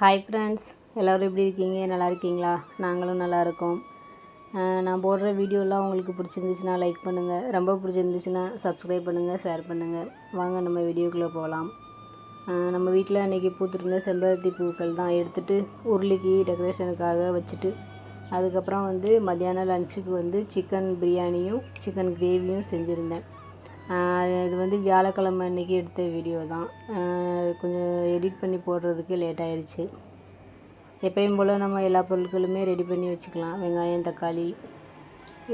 Hi friends எல்லோரும் எப்படி இருக்கீங்க? நல்லா இருக்கீங்களா? நாங்களும் நல்லா இருக்கோம். நான் போடுற வீடியோலாம் உங்களுக்கு பிடிச்சிருந்துச்சுன்னா லைக் பண்ணுங்கள் ரொம்ப பிடிச்சிருந்துச்சுன்னா சப்ஸ்கிரைப் பண்ணுங்கள் ஷேர் பண்ணுங்கள் வாங்க நம்ம வீடியோக்குள்ளே போகலாம். நம்ம வீட்டில் அன்றைக்கி பூத்துருந்த செம்பருத்தி பூக்கள் தான் எடுத்துகிட்டு உருளிக்கு டெக்கரேஷனுக்காக வச்சுட்டு அதுக்கப்புறம் வந்து மத்தியானம் லஞ்சுக்கு வந்து சிக்கன் பிரியாணியும் சிக்கன் கிரேவியும் செஞ்சுருந்தேன். இது வந்து வியாழக்கிழமை அன்றைக்கி எடுத்த வீடியோ தான். கொஞ்சம் எடிட் பண்ணி போடுறதுக்கு லேட் ஆயிடுச்சு எப்பயும் போல் நம்ம எல்லா பொருட்களுமே ரெடி பண்ணி வச்சுக்கலாம். வெங்காயம் தக்காளி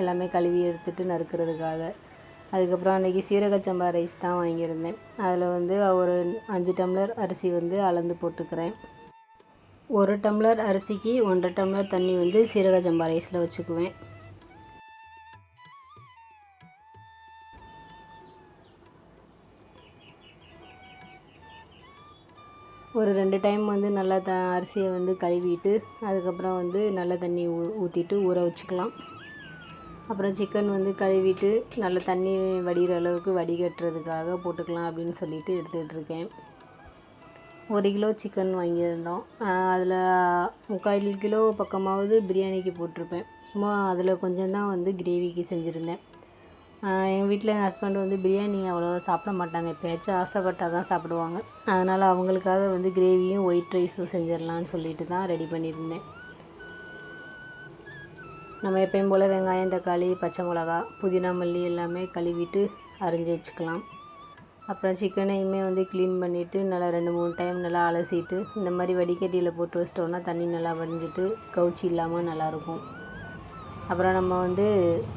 எல்லாமே கழுவி எடுத்துகிட்டு நறுக்கிறதுக்காக. அதுக்கப்புறம் அன்றைக்கி சீரக சம்பா ரைஸ் தான் வாங்கியிருந்தேன். அதில் வந்து ஒரு அஞ்சு டம்ளர் அரிசி வந்து அளந்து போட்டுக்கிறேன். ஒரு டம்ளர் அரிசிக்கு ஒன்றரை டம்ளர் தண்ணி வந்து சீரக சம்பா ரைஸில் வச்சுக்குவேன். ஒரு ரெண்டு டைம் வந்து நல்லா த அரிசியை வந்து கழுவிட்டு அதுக்கப்புறம் வந்து நல்ல தண்ணி ஊ ஊற்றிட்டு ஊற வச்சுக்கலாம். அப்புறம் சிக்கன் வந்து கழுவிட்டு நல்ல தண்ணி வடிகிற அளவுக்கு வடிகட்டுறதுக்காக போட்டுக்கலாம் அப்படின்னு சொல்லிட்டு எடுத்துக்கிட்டு இருக்கேன். ஒரு கிலோ சிக்கன் வாங்கியிருந்தோம். அதில் முக்கால் கிலோ பக்கமாவது பிரியாணிக்கு போட்டிருப்பேன். சும்மா அதில் கொஞ்சம் தான் வந்து கிரேவிக்கு செஞ்சுருந்தேன். எங்கள் வீட்டில் என் ஹஸ்பண்ட் வந்து பிரியாணி அவ்வளோவா சாப்பிட மாட்டாங்க. எப்போயாச்சும் ஆசைப்பட்டால் தான் சாப்பிடுவாங்க. அதனால் அவங்களுக்காக வந்து கிரேவியும் ஒயிட் ரைஸும் செஞ்சிடலான்னு சொல்லிட்டு தான் ரெடி பண்ணியிருந்தேன். நம்ம எப்பயும் போல் வெங்காயம் தக்காளி பச்சை மிளகா புதினா மல்லி எல்லாமே கழுவிட்டு அரிஞ்சு வச்சுக்கலாம். அப்புறம் சிக்கனையுமே வந்து க்ளீன் பண்ணிவிட்டு நல்லா ரெண்டு மூணு டைம் நல்லா அலசிட்டு இந்த மாதிரி வடிகட்டியில் போட்டு வச்சிட்டோன்னா தண்ணி நல்லா வடிஞ்சிட்டு கவுச்சி இல்லாமல் நல்லாயிருக்கும். அப்புறம் நம்ம வந்து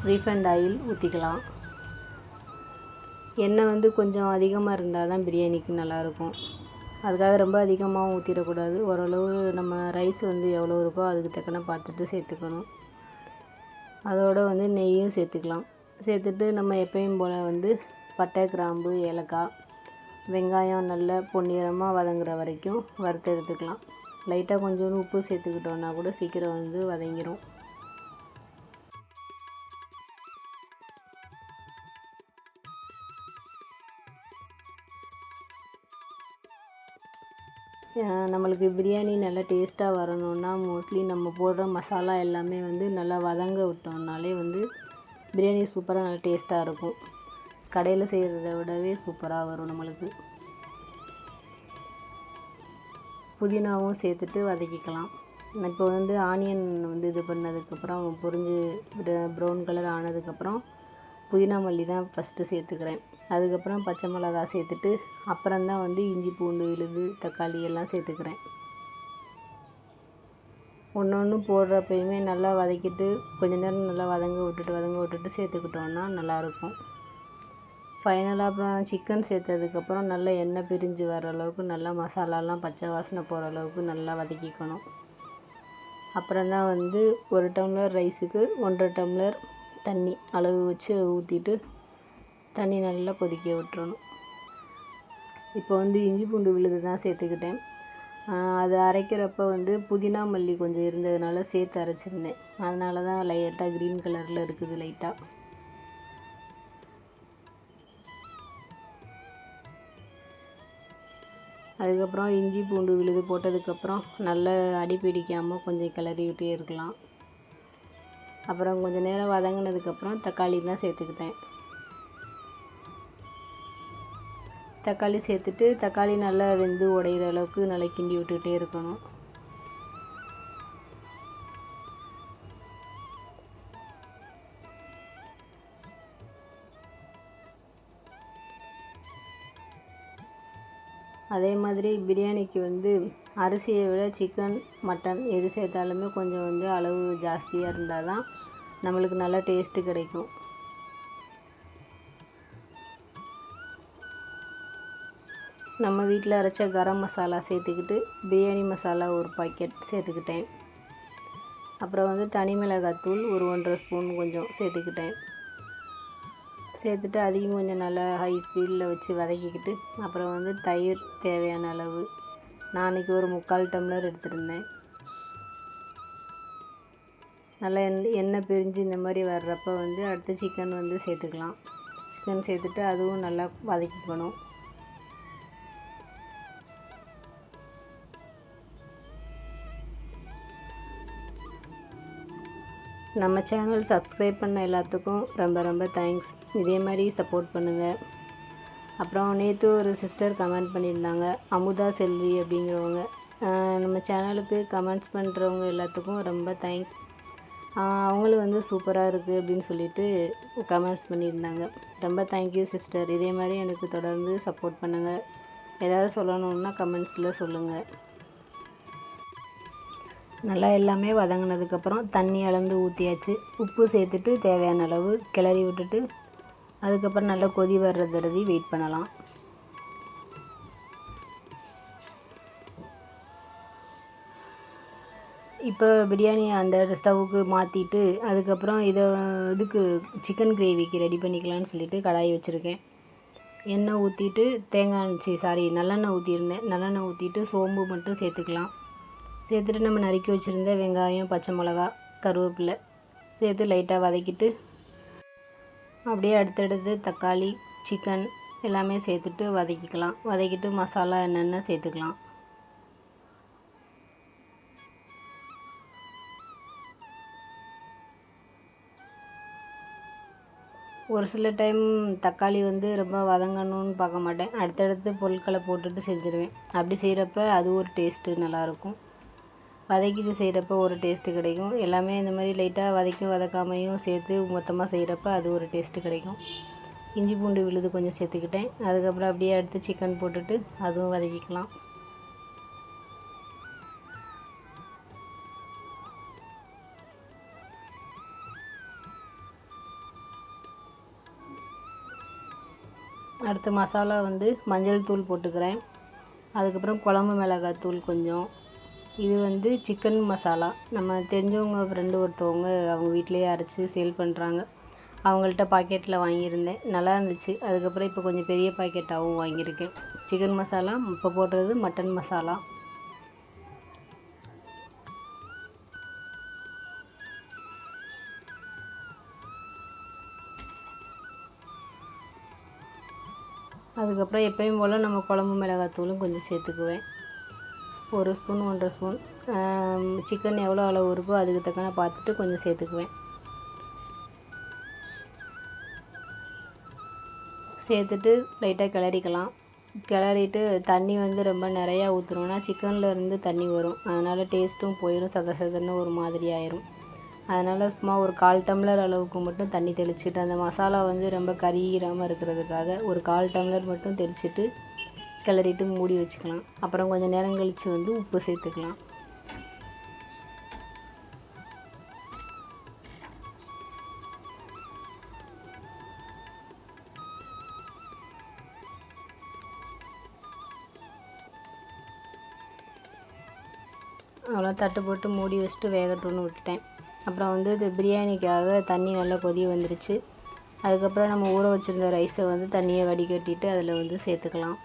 ரீஃபண்ட் ஆயில் ஊற்றிக்கலாம் எண்ணெய் வந்து கொஞ்சம் அதிகமாக இருந்தால் தான் பிரியாணிக்கு நல்லாயிருக்கும். அதுக்காக ரொம்ப அதிகமாகவும் ஊற்றிடக்கூடாது ஓரளவு நம்ம ரைஸ் வந்து எவ்வளோ இருக்கோ அதுக்கு தக்கன பார்த்துட்டு சேர்த்துக்கணும். அதோடு வந்து நெய்யும் சேர்த்துக்கலாம். சேர்த்துட்டு நம்ம எப்பயும் போல் வந்து பட்டை கிராம்பு ஏலக்காய் வெங்காயம் நல்லா பொன்னிறமாக வதங்குற வரைக்கும் வறுத்து எடுத்துக்கலாம். லைட்டாக கொஞ்சோண்டு உப்பு சேர்த்துக்கிட்டோன்னா கூட சீக்கிரம் வந்து வதங்கிடும் நம்மளுக்கு பிரியாணி நல்லா டேஸ்ட்டாக வரணுன்னா மோஸ்ட்லி நம்ம போடுற மசாலா எல்லாமே வந்து நல்லா வதங்க விட்டோம்னாலே வந்து பிரியாணி சூப்பராக நல்லா டேஸ்ட்டாக இருக்கும். கடையில் செய்கிறத விடவே சூப்பராக வரும் நம்மளுக்கு. புதினாவும் சேர்த்துட்டு வதக்கிக்கலாம். இப்போ வந்து ஆனியன் வந்து இது பண்ணதுக்கப்புறம் பொரிஞ்சு ப்ரௌன் கலர் ஆனதுக்கப்புறம் புதினா மல்லி தான் ஃபஸ்ட்டு சேர்த்துக்கிறேன். அதுக்கப்புறம் பச்சை மிளகா சேர்த்துட்டு அப்புறம்தான் வந்து இஞ்சி பூண்டு விழுது தக்காளி எல்லாம் சேர்த்துக்கிறேன். ஒன்று ஒன்று போடுறப்பயுமே நல்லா வதக்கிட்டு கொஞ்ச நேரம் நல்லா வதங்க விட்டுட்டு வதங்க விட்டுட்டு சேர்த்துக்கிட்டோன்னா நல்லாயிருக்கும். ஃபைனலாக அப்புறம் சிக்கன் சேர்த்ததுக்கப்புறம் நல்லா எண்ணெய் பிரிஞ்சு வர அளவுக்கு நல்லா மசாலாலாம் பச்சை வாசனை போகிற அளவுக்கு நல்லா வதக்கிக்கணும். அப்புறம்தான் வந்து ஒரு டம்ளர் ரைஸுக்கு ஒன்றரை டம்ளர் தண்ணி அளவு வச்சு ஊற்றிட்டு தண்ணி நல்லா கொதிக்க விட்டுறணும். இப்போ வந்து இஞ்சி பூண்டு விழுது தான் சேர்த்துக்கிட்டேன். அது அரைக்கிறப்ப வந்து புதினா மல்லி கொஞ்சம் இருந்ததுனால சேர்த்து அரைச்சிருந்தேன். அதனால தான் லைட்டாக க்ரீன் கலரில் இருக்குது லைட்டாக அதுக்கப்புறம் இஞ்சி பூண்டு விழுது போட்டதுக்கப்புறம் நல்லா அடி பிடிக்காமல் கொஞ்சம் கிளறி விட்டே இருக்கலாம். அப்புறம் கொஞ்சம் நேரம் வதங்கினதுக்கப்புறம் தக்காளி தான் சேர்த்துக்கிட்டேன். தக்காளி சேர்த்துட்டு தக்காளி நல்லா வெந்து உடையிற அளவுக்கு நல்லா கிண்டி விட்டுக்கிட்டே இருக்கணும். அதே மாதிரி பிரியாணிக்கு வந்து அரிசியை விட சிக்கன் மட்டன் எது சேர்த்தாலுமே கொஞ்சம் வந்து அளவு ஜாஸ்தியாக இருந்தால் தான் நம்மளுக்கு நல்ல டேஸ்ட்டு கிடைக்கும். நம்ம வீட்டில் அரைச்ச கரம் மசாலா சேர்த்துக்கிட்டு பிரியாணி மசாலா ஒரு பாக்கெட் சேர்த்துக்கிட்டேன். அப்புறம் வந்து தனி மிளகாத்தூள் ஒரு ஒன்றரை ஸ்பூன் கொஞ்சம் சேர்த்துக்கிட்டேன். சேர்த்துட்டு அதையும் கொஞ்சம் நல்லா ஹை ஸ்பீடில் வச்சு வதக்கிக்கிட்டு அப்புறம் வந்து தயிர் தேவையான அளவு. நான் அன்றைக்கி ஒரு முக்கால் டம்ளர் எடுத்துருந்தேன். நல்லா எண் எண்ணெய் பிரிஞ்சு இந்த மாதிரி வர்றப்போ வந்து அடுத்து சிக்கன் வந்து சேர்த்துக்கலாம். சிக்கன் சேர்த்துட்டு அதுவும் நல்லா வதக்கிக்கணும். நம்ம சேனல் சப்ஸ்கிரைப் பண்ண எல்லாத்துக்கும் ரொம்ப ரொம்ப தேங்க்ஸ் இதே மாதிரி சப்போர்ட் பண்ணுங்கள் அப்புறம் நேற்று ஒரு சிஸ்டர் கமெண்ட் பண்ணியிருந்தாங்க அமுதா செல்வி அப்படிங்கிறவங்க. நம்ம சேனலுக்கு கமெண்ட்ஸ் பண்ணுறவங்க எல்லாத்துக்கும் ரொம்ப தேங்க்ஸ் அவங்களும் வந்து சூப்பராக இருக்குது அப்படின்னு சொல்லிட்டு கமெண்ட்ஸ் பண்ணியிருந்தாங்க. ரொம்ப தேங்க்யூ சிஸ்டர் இதே மாதிரி எனக்கு தொடர்ந்து சப்போர்ட் பண்ணுங்கள் ஏதாவது சொல்லணுன்னா கமெண்ட்ஸில் சொல்லுங்கள் நல்லா எல்லாமே வதங்கினதுக்கப்புறம் தண்ணி அளந்து ஊற்றியாச்சு உப்பு சேர்த்துட்டு தேவையான அளவு கிளறி விட்டுட்டு அதுக்கப்புறம் நல்லா கொதி வர்றதுறதி வெயிட் பண்ணலாம். இப்போ பிரியாணி அந்த ஸ்டவ்வுக்கு மாற்றிட்டு அதுக்கப்புறம் இதை இதுக்கு சிக்கன் கிரேவிக்கு ரெடி பண்ணிக்கலாம்னு சொல்லிட்டு கடாய் வச்சுருக்கேன். எண்ணெய் ஊற்றிட்டு தேங்காய் சி சாரி நல்லெண்ணெய் ஊற்றிருந்தேன் நல்லெண்ணெய் ஊற்றிட்டு சோம்பு மட்டும் சேர்த்துக்கலாம். சேர்த்துட்டு நம்ம நறுக்கி வச்சுருந்த வெங்காயம் பச்சை மிளகா கருவேப்பிலை சேர்த்து லைட்டாக வதக்கிட்டு அப்படியே அடுத்தடுத்து தக்காளி சிக்கன் எல்லாமே சேர்த்துட்டு வதக்கிக்கலாம். வதக்கிட்டு மசாலா என்னென்ன சேர்த்துக்கலாம். ஒரு சில டைம் தக்காளி வந்து ரொம்ப வதங்கணும்னு பார்க்க மாட்டேன். அடுத்தடுத்து பொருட்களை போட்டுட்டு செஞ்சுருவேன். அப்படி செய்கிறப்ப அது ஒரு டேஸ்ட்டு நல்லாயிருக்கும் வதக்கிட்டு செய்கிறப்ப ஒரு டேஸ்ட்டு கிடைக்கும். எல்லாமே இந்த மாதிரி லைட்டாக வதக்கி வதக்காமையும் சேர்த்து மொத்தமாக செய்கிறப்ப அது ஒரு டேஸ்ட்டு கிடைக்கும். இஞ்சி பூண்டு விழுது கொஞ்சம் சேர்த்துக்கிட்டேன். அதுக்கப்புறம் அப்படியே அடுத்து சிக்கன் போட்டுட்டு அதுவும் வதக்கிக்கலாம். அடுத்து மசாலா வந்து மஞ்சள் தூள் போட்டுக்கிறேன். அதுக்கப்புறம் குழம்பு மிளகாய் தூள் கொஞ்சம். இது வந்து சிக்கன் மசாலா நம்ம தெரிஞ்சவங்க ஃப்ரெண்டு ஒருத்தவங்க அவங்க வீட்டிலேயே அரைச்சி சேல் பண்ணுறாங்க அவங்கள்ட்ட பாக்கெட்டில் வாங்கியிருந்தேன். நல்லா இருந்துச்சு. அதுக்கப்புறம் இப்போ கொஞ்சம் பெரிய பாக்கெட்டாகவும் வாங்கியிருக்கேன். சிக்கன் மசாலா இப்போ போடுறது மட்டன் மசாலா அதுக்கப்புறம் எப்பயும் போல் நம்ம குழம்பு மிளகாத்தூளும் கொஞ்சம் சேர்த்துக்குவேன். ஒரு ஸ்பூன் ஒன்றரை ஸ்பூன். சிக்கன் எவ்வளோ அளவு இருக்கோ அதுக்கு தக்கன பார்த்துட்டு கொஞ்சம் சேர்த்துக்குவேன். சேர்த்துட்டு லைட்டாக கிளறிக்கலாம். கிளறிட்டு தண்ணி வந்து ரொம்ப நிறையா ஊற்றுறோம்னா சிக்கனில் இருந்து தண்ணி வரும். அதனால் டேஸ்ட்டும் போயிடும் சத சதன்னு ஒரு மாதிரி ஆயிரும். அதனால் சும்மா ஒரு கால் டம்ளர் அளவுக்கு மட்டும் தண்ணி தெளிச்சிட்டு அந்த மசாலா வந்து ரொம்ப கரியிறாமல் இருக்கிறதுக்காக ஒரு கால் டம்ளர் மட்டும் தெளிச்சுட்டு கிளறிட்டு மூடி வச்சுக்கலாம். அப்புறம் கொஞ்சம் நேரம் கழித்து வந்து உப்பு சேர்த்துக்கலாம். அவ்வளோ தட்டு போட்டு மூடி வச்சுட்டு வேகட்டும்னு விட்டுட்டேன். அப்புறம் வந்து இது பிரியாணிக்காக தண்ணி நல்லா கொதி வந்துருச்சு. அதுக்கப்புறம் நம்ம ஊற வச்சுருந்த ரைஸை வந்து தண்ணியை வடிகட்டிட்டு அதில் வந்து சேர்த்துக்கலாம்.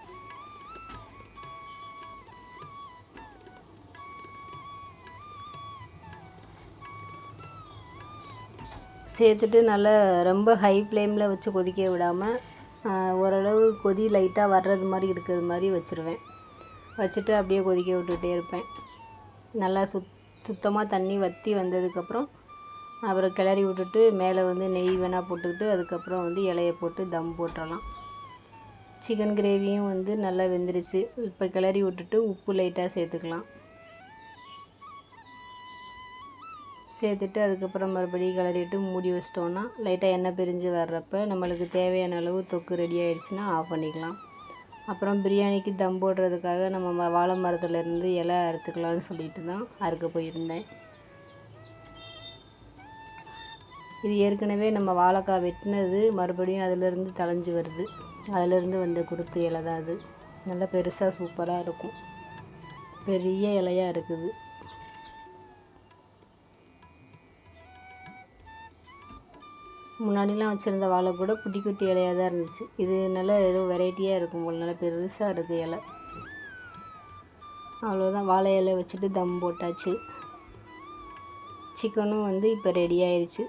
சேர்த்துட்டு நல்லா ரொம்ப ஹை ஃப்ளேமில் வச்சு கொதிக்க விடாமல் ஓரளவு கொதி லைட்டாக வர்றது மாதிரி இருக்கிறது மாதிரி வச்சுருவேன். வச்சுட்டு அப்படியே கொதிக்க விட்டுகிட்டே இருப்பேன். நல்லா சுத் சுத்தமாக தண்ணி வற்றி வந்ததுக்கப்புறம் அப்புறம் கிளறி விட்டுட்டு மேலே வந்து நெய் வேணால் போட்டுக்கிட்டு அதுக்கப்புறம் வந்து இலைய போட்டு தம் போட்டுடலாம். சிக்கன் கிரேவியும் வந்து நல்லா வெந்துருச்சு. இப்போ கிளறி விட்டுட்டு உப்பு லைட்டாக சேர்த்துக்கலாம். சேர்த்துட்டு அதுக்கப்புறம் மறுபடியும் கிளறிட்டு மூடி வச்சிட்டோன்னா லைட்டாக எண்ணெய் பிரிஞ்சு வர்றப்ப நம்மளுக்கு தேவையான அளவு தொக்கு ரெடி ஆகிடுச்சுன்னா ஆஃப் பண்ணிக்கலாம். அப்புறம் பிரியாணிக்கு தம் போடுறதுக்காக நம்ம ம- வாழை மரத்துலேருந்து இலை அறுத்துக்கலாம்னு சொல்லிட்டு தான் அறுக்க போயிருந்தேன். இது ஏற்கனவே நம்ம வாழைக்காய் வெட்டினது மறுபடியும் அதிலிருந்து தளைஞ்சு வருது. அதிலிருந்து வந்த குருத்து இலை தான் அது. நல்லா பெருசாக சூப்பராக இருக்கும். பெரிய இலையாக இருக்குது. முன்னாடிலாம் வச்சுருந்த வாழை கூட குட்டி குட்டி இலையாக தான் இருந்துச்சு. இது நல்லா ஏதோ வெரைட்டியாக இருக்கும் போல் நல்லா பெருசாக இருக்குது இலை. அவ்வளோதான் வாழை இலை வச்சுட்டு தம் போட்டாச்சு. சிக்கனும் வந்து இப்போ ரெடி ஆயிடுச்சு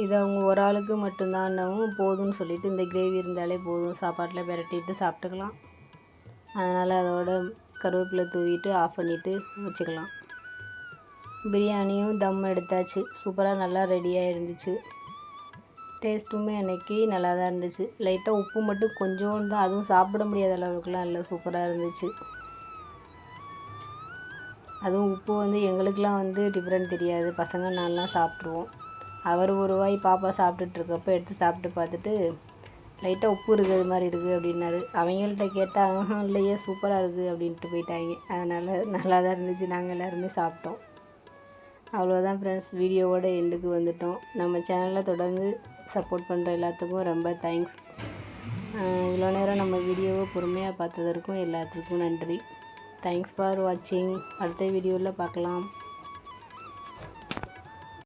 இது அவங்க ஒரு ஆளுக்கு மட்டும்தான்னவும் போதும்னு சொல்லிவிட்டு இந்த கிரேவி இருந்தாலே போதும். சாப்பாட்டில் பிரட்டிட்டு சாப்பிட்டுக்கலாம். அதனால் அதோட கருவேப்பிலை தூவிட்டு ஆஃப் பண்ணிவிட்டு வச்சுக்கலாம். பிரியாணியும் தம் எடுத்தாச்சு. சூப்பராக நல்லா ரெடியாக இருந்துச்சு. டேஸ்ட்டுமே அன்றைக்கி நல்லா தான் இருந்துச்சு லைட்டாக உப்பு மட்டும் கொஞ்சோண்டு தான். அதுவும் சாப்பிட முடியாத அளவுக்குலாம் இல்லை. சூப்பராக இருந்துச்சு. அதுவும் உப்பு வந்து எங்களுக்கெலாம் வந்து டிஃப்ரெண்ட் தெரியாது. பசங்க நான்லாம் சாப்பிட்ருவோம் அவர் ஒரு வாய் பாப்பா சாப்பிட்டுட்டு இருக்கப்போ எடுத்து சாப்பிட்டு பார்த்துட்டு லைட்டாக உப்பு இருக்குது மாதிரி இருக்குது அப்படின்னாரு. அவங்கள்ட்ட கேட்டால் இல்லையே சூப்பராக இருக்குது அப்படின்ட்டு போயிட்டாங்க. அதனால் நல்லா தான் இருந்துச்சு. நாங்கள் எல்லாருமே சாப்பிட்டோம். அவ்வளோதான் ஃப்ரெண்ட்ஸ் வீடியோவோட எண்டுக்கு வந்துட்டோம். நம்ம சேனலில் தொடர்ந்து சப்போர்ட் பண்ணுற எல்லாத்துக்கும் ரொம்ப தேங்க்ஸ் இவ்வளோ நேரம் நம்ம வீடியோவை பொறுமையாக பார்த்ததற்கும் எல்லாத்துக்கும் நன்றி. தேங்க்ஸ் ஃபார் வாட்சிங் அடுத்த வீடியோவில் பார்க்கலாம்.